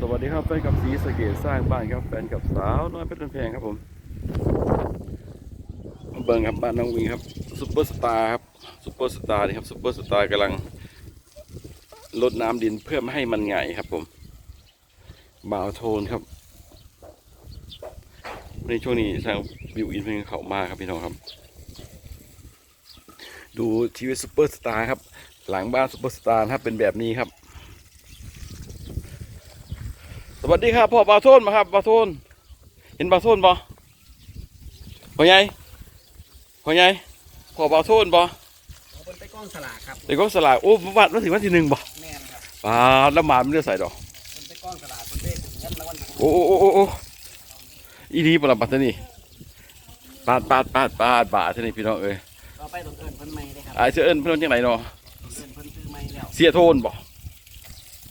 สวัสดีครับแฟนกับสีสะเกตสร้างบ้านครับแฟนกับสาวน้อยเพชรแพงครับผมเบิ่งครับบ้านน้องวิงครับซุปเปอร์สตาร์ครับซุปเปอร์สตาร์นี่ครับซุปเปอร์สตาร์กำลังลดน้ำดินเพื่อไม่ให้มันไงครับผมบ่าวโทนครับในช่วงนี้ทางบิวอินเพลงเขามากครับพี่น้องครับ ดูชีวิตซุปเปอร์สตาร์ครับ หลังบ้านซุปเปอร์สตาร์ครับเป็นแบบนี้ครับ สวัสดีครับพ่อบาวโทนมาครับบาวโทนเห็นบาวโทนบ่พ่อใหญ่พ่อใหญ่พ่อบาวโทนบ่เอาเพิ่นไปกล้องสลากครับเด็กก็สลากโอ้วัดมาถึงวันที่หนึ่งบ่แม่นครับปาดแล้วหมามันเลือดใส่ดอกเพิ่นไปกล้องสลากเพิ่นได้ถึงเงินรางวัลครับโอ้โอ้โอ้โอ้โอ้อีดีปะละปัตตานีปาดปาดปาดปาดบาดเท่านี้พี่น้องเอ้ยเราไปต้องเอิ้นเพิ่นใหม่เลยครับอายเชื่อเอิญเพื่อนจังไหนเนาะต้องเอิ้นเพิ่นซื้อใหม่แล้วเสียโทนบ่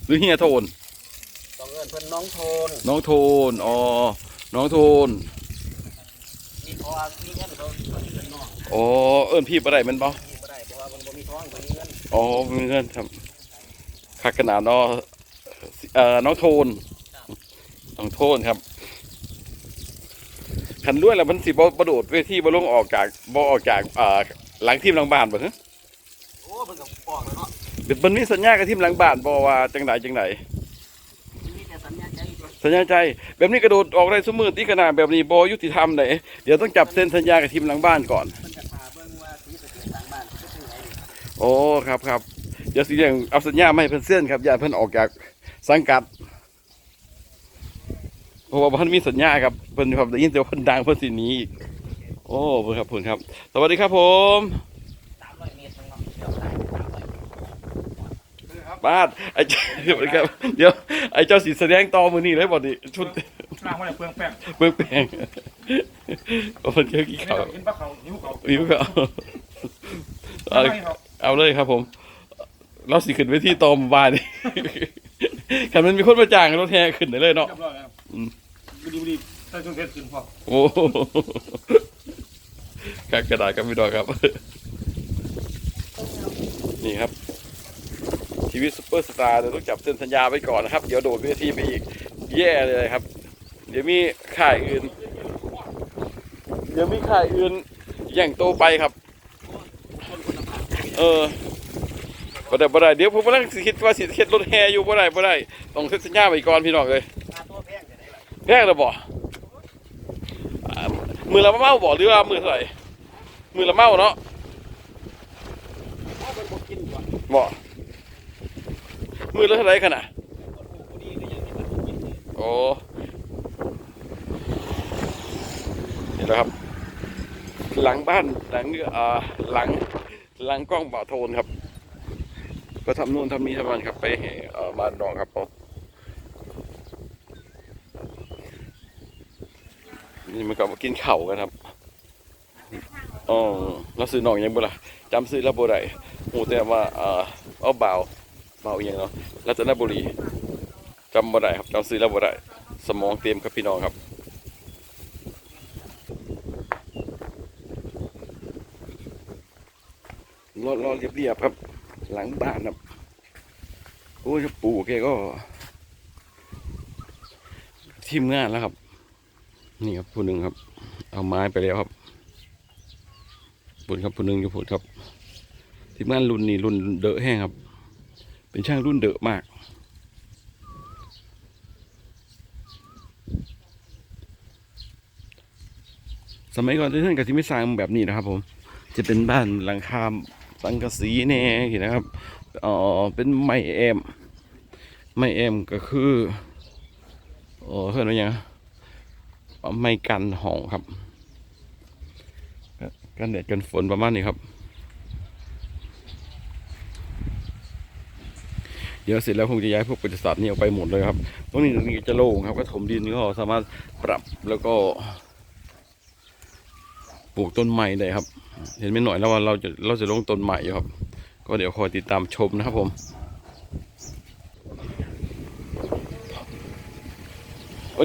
หรือเฮียโทนต้ องเอิ้นเพิ่นน้องโทนน้องโทนอ๋อน้องโทนมีเพราะว่ามีเงินเขาเพิ่นเอิ้นน้องอ๋อเอิญพี่ปะไรมันบ่มีบ่ได้เพราะว่าเพิ่นบ่มีท้องเพิ่นมีเงินอ๋อมีเงินครับคักขนาดเนาะเอ่อน้องโทนน้องโทนครับขันด้วยแล้วมันสิบ่ประโดดเวทีบ่ลงออกจากบ่ออกจากเอ่อหลังทีมหลังบ้านบ่ฮะโอ้เพิ่นก็ออกแล้วเนาะเป็นมันมีสัญญากับทีมหลังบ้านบ่ว่าจังไดจังได มีแต่สัญญาใจตัว สัญญาใจแบบนี้กระโดดออกได้สมือที่ขนาดแบบนี้บ่ยุติธรรมเลยเดี๋ยวต้องจับเซ็นสัญญากับทีมหลังบ้านก่อนโอ้ครับครับเดี๋ยวสิเรื่องเอาสัญญามาให้เพิ่นเส้นครับอย่าเพิ่นออกจากสังกัดเพราะว่าเพิ่นมีสัญญาครับเพิ่นครับได้ยินแต่ว่าเพิ่นดังเพิ่นสิหนีอีกโอ้เพิ่นครับเพิ่นครับ สวัสดีครับผมตรทั้งเนาะเดี๋ยวได้ 300บ้านไอ้เจ้าสวัสดีครับเดี๋ยวไอ้เจ้าสิแสดงต่อมือนี่เลยบ่ดิชุดล้างไว้เลยเปลืองแป้งเบิ่งแปลงว่าเพิ่นเกี่ยวกี่นี่เขาเรากินปลาเขาหิวเขาวิวเขาเอาไม่ครับเอาเลยครับผม เราสิขึ้นไปที่ตอหมบ้านนี่คันมันมีคนมาจ้างรถแห่ขึ้นได้เลยเนาะ เรียบร้อยแล้วอืม บุรีบุรีใส่เครื่องเทศขึ้นพอโอ้โหกากระดาษครับพี่ดอกครับ นี่ครับ ชีวิตซุปเปอร์สตาร์เราต้องจับเซ็นสัญญาไว้ก่อนนะครับ เดี๋ยวโดดเวทีไปอีก แย่เลยครับ เดี๋ยวมีข่ายอื่น เดี๋ยวมีข่ายอื่นแย่งโตวไปครับ เออบ่ได้บ่ได้เดี๋ยวผมกำลังคิดว่าสิเฮ็ดรถแห่อยู่บ่ได้บ่ได้ต้องเซ็นสัญญาไว้ก่อนพี่น้องเลยแพงแพงแล้วบ่อ่ามือละเมาบ่หรือว่ามือเท่าไหร่มือละเมาเนาะเพราะบ่ มือละเท่าไรขนาดผู้ดีก็ยังมีมันบ่กินเลยโอ้นี่แหละครับ หลังบ้านหลังเอ่อหลังหลังกล้องบ่าวโทนครับ ก็ทำนู่นทำนี่ทำนั่นครับ ไปให้เอ่อบ้านน้องครับผมนี่มันก็มากินเข่ากันครับอ๋อแล้วซื้อน้องยังบ่ล่ะจำซื้อแล้วบ่ได้หูแต่ว่าเอ่อเอาเบา วบ่าวอหยังเนาะรัตนบุรีจำบ่ได้ครับจำซื้อแล้วบ่ได้สมองเต็มครับพี่น้องครับรอดรอเรียบเรียบๆครับ หลังบ้านครับโอ้ยปู่แกก็ ทีมงานแล้วครับ นี่ครับผู้หนึ่งครับ เอาไม้ไปแล้วครับปุ่นครับผู้หนึ่งอยู่ปุ่นครับ ทีมงานรุ่นนี้รุ่นเดอะแห้งครับ เป็นช่างรุ่นเดอะมาก สมัยก่อนที่ท่านกับที่ไม่สร้างแบบนี้นะครับ ผม จะเป็นบ้านหลังคาสังกะสีแน่เห็นนะครับเอ๋อเป็นไม้แอมไม้แอมก็คือเออเพื่อนว่าหยังเอาไม้กันห้องครับ กันแดดกันฝนประมาณนี้ครับ เดี๋ยวเสร็จแล้วคงจะย้ายพวกปฏิสารนี่ออกไปหมดเลยครับ ตรงนี้ตรงนี้จะโล่งครับก็ถมดินก็สามารถปรับแล้วก็ปลูกต้นใหม่ได้ครับ เห็นไม่หน่อยแล้วว่าเราจะเราจะลงต้นใหม่อยู่ครับ ก็เดี๋ยวคอยติดตามชมนะครับผม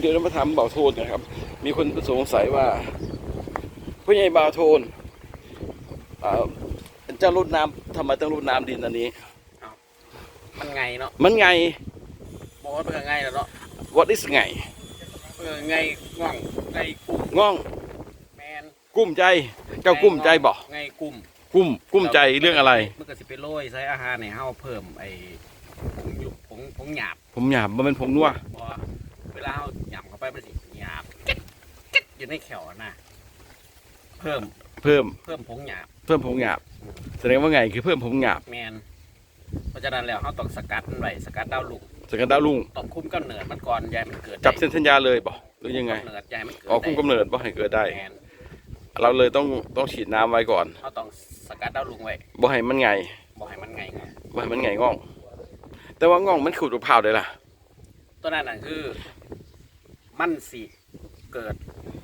เดี๋ยวเรามาถามบ่าวโทนกันครับ มีคนสงสัยว่าผู้ใหญ่บ่าวโทนเจ้ารดน้ำทำไมต้องรดน้ำดินอันนี้ มันไงเนาะมันไงบ่อ้ยเป็นไงล่ะเนาะ what is ไงเป็นไงง่องไงกุ้มง่องแมนกุ้มใจ เจ้ากุ้มใจบ่ไงกุ้มกุ้มกุ้มใจเรื่องอะไรมันก็สิไปโรยใส่อาหารในเฮาเพิ่มไอ้ผงยุบผงผงหยาบผมหยาบมันเป็นผงนัวบ่เวลาเฮาหยำเข้าไปมันสิหยาบกิ๊ดกิ๊ดอยู่ในแขวนะเพิ่มเพิ่มเพิ่มผงหยาบเพิ่มผงหยาบแสดงว่าไงคือเพิ่มผงหยาบแมน เพราะฉะนั้นแล้วเฮาต้องสกัดมันไว้สกัดดาวลุงสกัดดาวลุงต้องคุมกำเนิดมันก่อนอยายมันเกิดจับเส้นสัญญาเลยบ่หรือยังไงกำเนิดอยายมันเกิดอ๋อคุมกำเนิดบ่ให้เกิดได้แมนเราเลยต้องต้องฉีดน้ำไว้ก่อนเฮาต้องสกัดดาวลุงไว้บ่ให้มันไงบ่ให้มันไงไงบ่ให้มันไงง่อง แต่ว่าง่องมันขูดมะพร้าวได้ล่ะตัวนั้นน่ะคือมันสิเกิด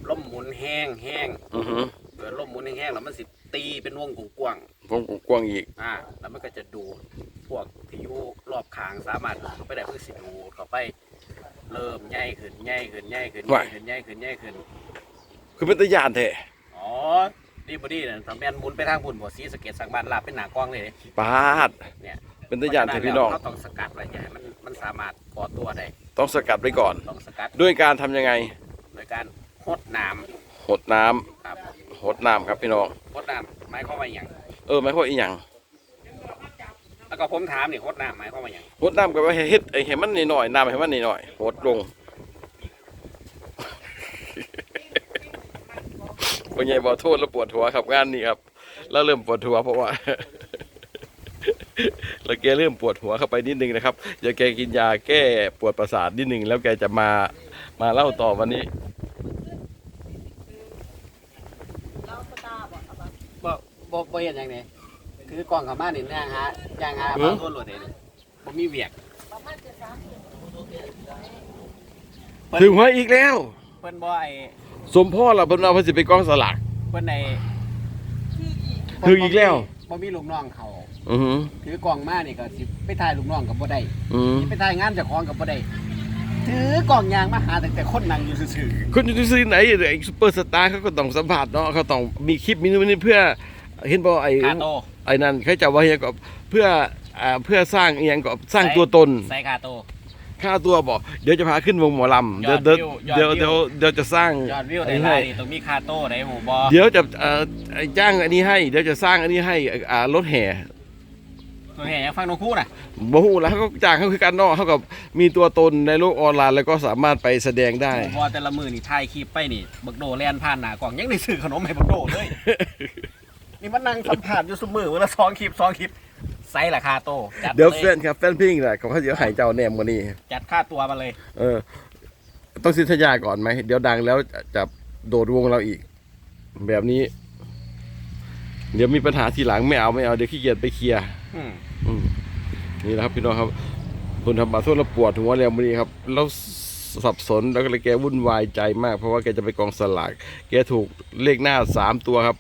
ล่มหมุนแห้งแห้งอือฮึเกิดล่มหมุนแห้งๆแล้วมันสิตีเป็นวงกว้างวงกว้างอีกๆอ่าแล้วมันก็จะดูด พวกที่อยู่รอบข้างสามารถดูดเข้าไปได้เพื่อสิดูดเข้าไปเริ่มใหญ่ขึ้นใหญ่ขึ้นใหญ่ขึ้นใหญ่ขึ้นใหญ่ขึ้นใหญ่ขึ้น คือเป็นตะยานแท้อ๋อดีบอดีน่ะทำแมนหมุนไปทางบุญบ่สีสะเก็ตสังบานลาบเป็นหนากว้างเลยปาดเนี่ยเป็นตะยานแท้พี่น้องเขาต้องสกัดไว้อย่าให้มันมันสามารถก่อตัวได้ต้องสกัดไว้ก่อนต้องสกัดด้วยการทำยังไงโดยการหดน้หดน้ำำครับหดน้ำครับพี่น้องหดน้ำหมายความว่าอย่างเออหมายความว่าอีหยัง แล้วก็ผมถามนี่หดน้ำหมายความว่าอย่างหดน้ำก็ว่าให้เฮ็ดไอ้ให้มันน้อยๆน้ำให้มันน้อยๆหดลงพ่อใหญ่บ่โทษแล้วปวดหัวครับงานนี้ครับ แล้วเริ่มปวดหัวเพราะว่า แล้วแกเริ่มปวดหัวเข้าไปนิดนึงนะครับเดี๋ยวแกกินยาแก้ปวดประสาทนิดนึงแล้วแกจะมามาเล่าต่อวันนี้เราสตาร์บอกเอามาบ่บ่บ่เห็นอย่างนี้ คือกล่องเขามานี่ย่างหาย่างหาเออบางคนโหลดเองบ่มีเวียกประมาณจะสามสิบถึงหัวอีกแล้ว เพิ่นบ่ไอ้สมพ่อเราเพิ่นเอาเพิ่นสิไปกองสลากเพิ่นไอ้ถึงอีกแล้วบ่มีลูกน้องเขาอือหือถือกล่องมานี่ก็สิไปถ่ายลูกน้องก็บ่ได้อืมสิไปถ่ายงานเจ้าของก็บ่ได้ถือกล่องยางมาหาแต่แต่คนนั่งอยู่ซื่อคนอยู่ที่ซื้อไหนไอ้ซุปเปอร์สตาร์เขาก็ต้องสัมผัสเนาะเขาต้องมีคลิปมีนู่นนี่เพื่อเห็นบ่ไอ้ๆคาโต ไอ้นั่นเขาจะว่าอย่างก็เพื่ออ่าเพื่อสร้างอหยังก็สร้างตัวตน ใส่คาโต ค่าตัวบอกเดี๋ยวจะพาขึ้นวงหมอลำเดี๋ยวเดี๋ยวยอดวิวเดี๋ยวเดี๋ยวเดี๋ยวจะสร้างยอดวิวอันได้นี้หลาให้ยนี่ต้องมีคาโตได้หมู่บ่เดี๋ยวจะเอ่อจ้างอันนี้ให้ เดี๋ยวจะสร้างอันนี้ให้อ่ารถแห่ตัวแห่ยังฟังนกคู่น่ะบ่ฮู้แล้วเขาก็จ้างเขาคือกันเนาะเขากับมีตัวตนในโลกออนไลน์แล้วก็สามารถไปแสดงได้หมู่บ่แต่ละมื้อนี่ถ่ายคลิปไปนี่บักโดแล่นผ่านหน้ากล่องยังได้ซื้อขนมให้บักโดเลย นี่มันนั่งสัมภาษณ์อยู่ซุมื้อวันละสองคลิปสองคลิปใส่ละคาโตจัดเดี๋ยวลแฟนครับแฟนพิงแหละเขาเขาจะให้เจ้าแนมกว่านี้จัดค่าตัวมาเลย เออ ต้องสินสัญญาก่อนไหม เดี๋ยวดังแล้วจะจะโดดวงเราอีก แบบนี้ เดี๋ยวมีปัญหาทีหลังไม่เอาไม่เอาเดี๋ยวขี้เกียจไปเคลียร์อืมอืมนี่แหละครับพี่น้องครับคนทำมาโทษเราปวดหัวแล้ววันนี้ครับแล้วสับสนแล้วก็เลยแกวุ่นวายใจมาก เพราะว่าแกจะไปกองสลากแกถูกเลขหน้าสามตัวครับ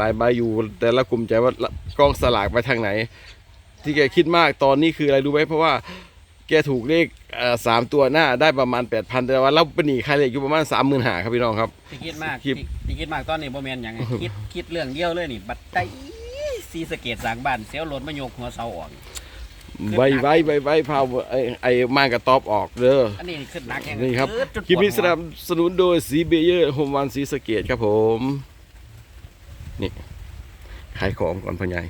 ลายใบอยู่แต่ละกลุ่มใจว่ากองสลากไปทางไหน ที่แกคิดมากตอนนี้คืออะไรรู้ไหมเพราะว่าแกถูกเลขเอ่อสามตัวหน้าได้ประมาณแปดพันแต่ว่าเราเป็นหนีค่าเลขอยู่ประมาณสามหมื่นหาครับพี่น้องครับที่คิดมากคลิปที่ที่คิดมากตอนนี้บ่แม่นหยังไงคิดคิดเรื่องเดียวเลยนี่ บัดไตซีสะเกตสร้างบ้านเสียวรถมายกหัวเสาออกไว้ไว้ไว้ไว้พาไอ้ไอ้มางกระตอบออกเด้ออันนี้ขึ้นหนักแฮงนี่ครับดจนคลิปนี้ปวดสหัวนับสนุนโดยสีเบเยอร์โฮมวันสีสะเกตครับผม นี่ขายของก่อนพ่อใหญ่